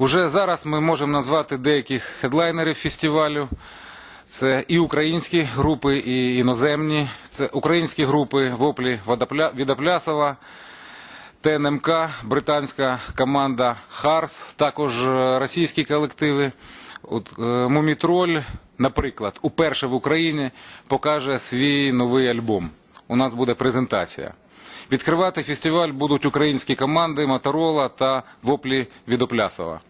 Уже зараз ми можемо назвати деяких хедлайнерів фестивалю. Це і українські групи, і іноземні. Це українські групи Воплі Відоплясова, ТНМК, британська команда Харс, також е, російські колективи. От, е, Мумітроль, наприклад, уперше в Україні покаже свій новий альбом. У нас буде презентація. Відкривати фестиваль будуть українські команди Моторола та Воплі Відоплясова.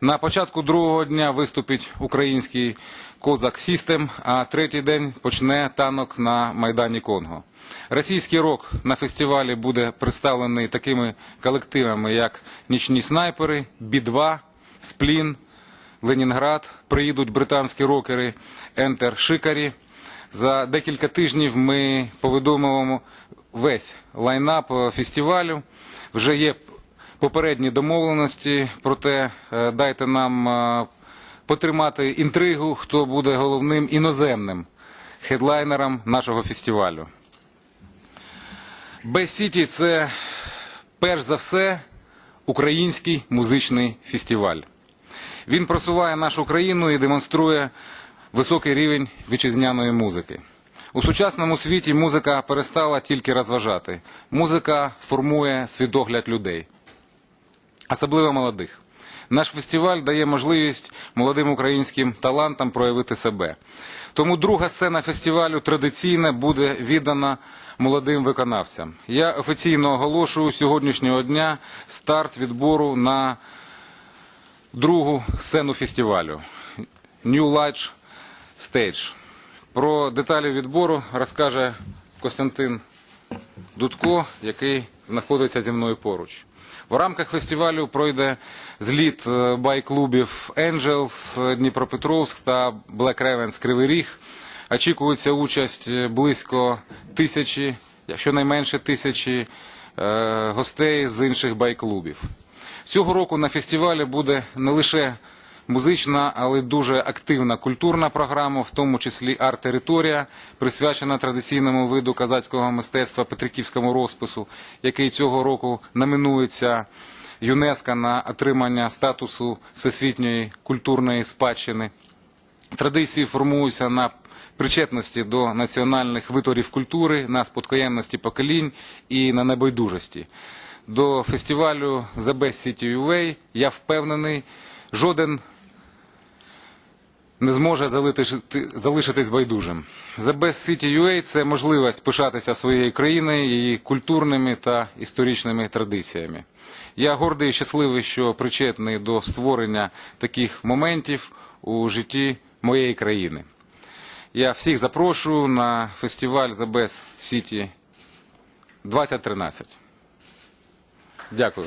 На початку другого дня виступить український Козак Сістем, а третій день почне танок на Майдані Конго. Російський рок на фестивалі буде представлений такими колективами, як Нічні снайпери, Бі-2, Сплін, Ленінград. Приїдуть британські рокери Ентер Шикарі. За декілька тижнів ми повідомимо весь лайнап е, фестивалю. Вже є попередні домовленості, проте е, дайте нам е, потримати інтригу, хто буде головним іноземним хедлайнером нашого фестивалю. Бей Сіті це перш за все український музичний фестиваль. Він просуває нашу країну і демонструє високий рівень вітчизняної музики. У сучасному світі музика перестала тільки розважати. Музика формує світогляд людей, особливо молодих. Наш фестиваль дає можливість молодим українським талантам проявити себе. Тому друга сцена фестивалю традиційно буде віддана молодим виконавцям. Я офіційно оголошую сьогоднішнього дня старт відбору на другу сцену фестивалю New Light Stage. Про деталі відбору розкаже Костянтин Дудко, який знаходиться зі мною поруч. В рамках фестивалю пройде зліт е, байк-клубів Angels Дніпропетровськ та Black Ravens Кривий Ріг. Очікується участь близько тисячі, якщо найменше тисячі е, гостей з інших байк-клубів. Цього року на фестивалі буде не лише музична, але дуже активна культурна програма, в тому числі арт-територія, присвячена традиційному виду казацького мистецтва Петриківському розпису, який цього року номінується ЮНЕСКО на отримання статусу всесвітньої культурної спадщини. Традиції формуються на причетності до національних витворів культури, на спадкоємності поколінь і на небайдужості. До фестивалю The Best City UA, я впевнений, жоден не зможе залишити- залишитись байдужим. The Best City UA – це можливість пишатися своєю країною, її культурними та історичними традиціями. Я гордий і щасливий, що причетний до створення таких моментів у житті моєї країни. Я всіх запрошую на фестиваль The Best City 2013. Дякую.